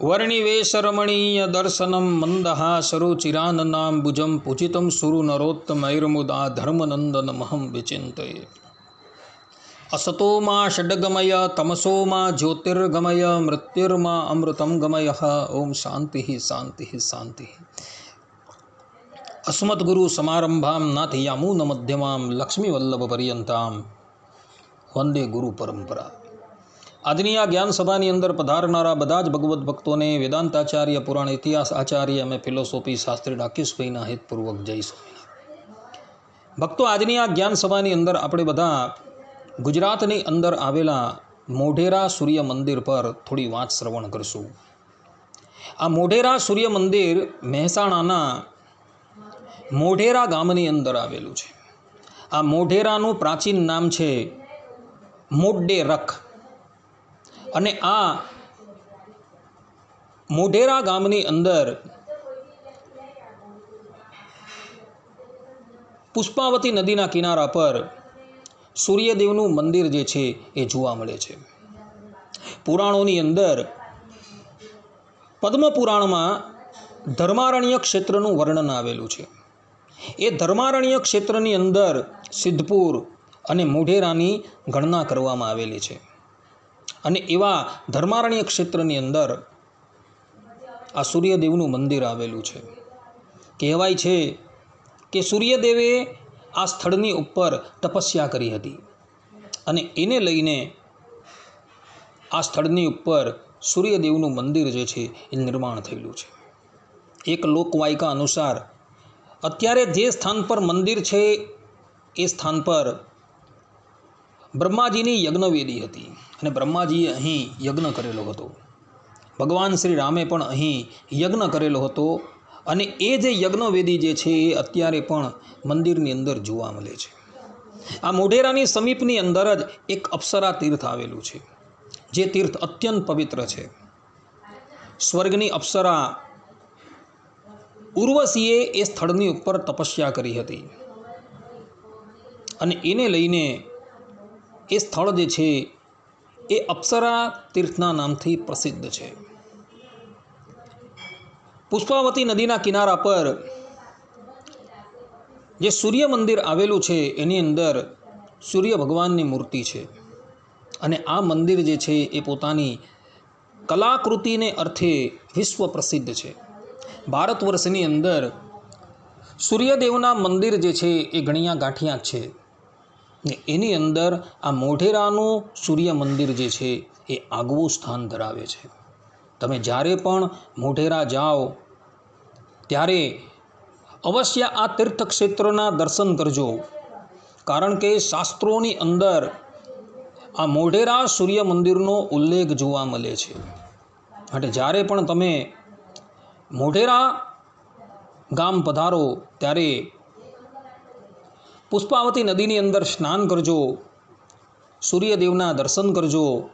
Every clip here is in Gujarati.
વર્ણિવેશરમણીય દર્શનમ મંદહાસરુચિરાનનામ ભુજમ પૂજિતમ સુરુનરોત્તમૈર્મુદા ધર્મનંદનમહં વિચિંતયે અસતોમાં ષડગમય તમસોમાં જ્યોતિર્ગમય મૃત્યુર્મા અમૃતમ ગમય ઓમ શાંતિ શાંતિ શાંતિ અસ્મદગુરુ સમારંભામ નાથયામૂન મધ્યમામ લક્ષ્મીવલ્લભ પર્યંતામ વંદે ગુરુ પરંપરા આજની આ જ્ઞાન સભાની અંદર પધારનારા બધા જ ભગવદ્ ભક્તોને વેદાંતાચાર્ય, પુરાણ ઇતિહાસ આચાર્ય અને ફિલોસોફી શાસ્ત્રી ડાકેશભાઈના હિતપૂર્વક જય સ્વામિનારાયણ. ભક્તો, આજની આ જ્ઞાન સભાની અંદર આપણે બધા ગુજરાતની અંદર આવેલા મોઢેરા સૂર્ય મંદિર પર થોડી વાત શ્રવણ કરશું. આ મોઢેરા સૂર્ય મંદિર મહેસાણાના મોઢેરા ગામની અંદર આવેલું છે. આ મોઢેરાનું પ્રાચીન નામ છે મોડે રખ અને આ મોઢેરા ગામની અંદર પુષ્પાવતી નદીના કિનારા પર સૂર્યદેવનું મંદિર જે છે એ જોવા મળે છે. પુરાણોની અંદર પદ્મપુરાણમાં ધર્મારણ્ય ક્ષેત્રનું વર્ણન આવેલું છે. એ ધર્મારણ્ય ક્ષેત્રની અંદર સિદ્ધપુર અને મોઢેરાની ગણના કરવામાં આવેલી છે. અને એવા ધર્મારણ્ય ક્ષેત્રની અંદર આ સૂર્યદેવનું મંદિર આવેલું છે. કહેવાય છે કે સૂર્યદેવે આ સ્થળની ઉપર તપસ્યા કરી હતી અને એને લઈને આ સ્થળની ઉપર સૂર્યદેવનું મંદિર જે છે એ નિર્માણ થયેલું છે. એક લોકવાયકા અનુસાર અત્યારે જે સ્થાન પર મંદિર છે એ સ્થાન પર બ્રહ્માજીની યજ્ઞવેદી હતી. અને બ્રહ્માજીએ અહીં યજ્ઞ કરેલો હતો. ભગવાન શ્રી રામે પણ અહીં યજ્ઞ કરેલો હતો અને એ જે યજ્ઞવેદી જે છે એ અત્યારે પણ મંદિરની અંદર જોવા મળે છે. આ મોઢેરાની સમીપની અંદર જ એક અપ્સરા તીર્થ આવેલું છે, જે તીર્થ અત્યંત પવિત્ર છે. સ્વર્ગની અપ્સરા ઉર્વશીએ એ સ્થળની ઉપર તપસ્યા કરી હતી. અને એને લઈને એ સ્થળ જે છે એ અપ્સરા તીર્થના નામથી પ્રસિદ્ધ છે. પુષ્પાવતી નદીના કિનારા પર જે સૂર્ય મંદિર આવેલું છે, એની અંદર સૂર્ય ભગવાનની મૂર્તિ છે. અને આ મંદિર જે છે, એ પોતાની કલાકૃતિને અર્થે વિશ્વ પ્રસિદ્ધ છે. ભારત વર્ષની અંદર સૂર્યદેવના મંદિર જે છે, એ ગણિયા ગાંઠિયા છે. ને એની અંદર આ મોઢેરાનું સૂર્ય મંદિર જે છે, એ આગવું સ્થાન ધરાવે છે. તમે જ્યારે પણ મોઢેરા જાઓ, ત્યારે અવશ્ય આ તીર્થક્ષેત્રના દર્શન કરજો. કારણ કે શાસ્ત્રોની અંદર આ મોઢેરા સૂર્ય મંદિરનો ઉલ્લેખ જોવા મળે છે. માટે જ્યારે પણ તમે મોઢેરા ગામ પધારો, ત્યારે પુષ્પાવતી નદીની અંદર સ્નાન કરજો. સૂર્યદેવના દર્શન કરજો.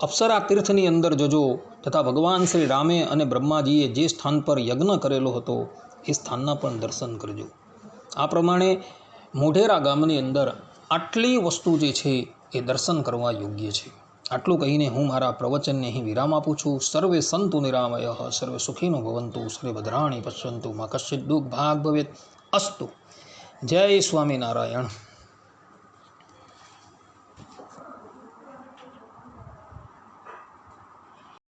અપ્સરા તીર્થની અંદર જજો તથા ભગવાન શ્રી રામે અને બ્રહ્માજીએ જે સ્થાન પર યજ્ઞ કરેલો હતો, એ સ્થાનના પણ દર્શન કરજો. આ પ્રમાણે મોઢેરા ગામની અંદર આટલી વસ્તુ જે છે, એ દર્શન કરવા યોગ્ય છે. આટલું કહીને હું મારા પ્રવચનને અહીં વિરામ આપું છું. સર્વે સંતુ નિરામય, સર્વે સુખીનો ભવંતુ, સર્વે ભદ્રાણી પશ્યંતુ, માં કશ્ચિત દુઃખ ભાગ ભવેત. અસ્તુ. જય સ્વામિનારાયણ.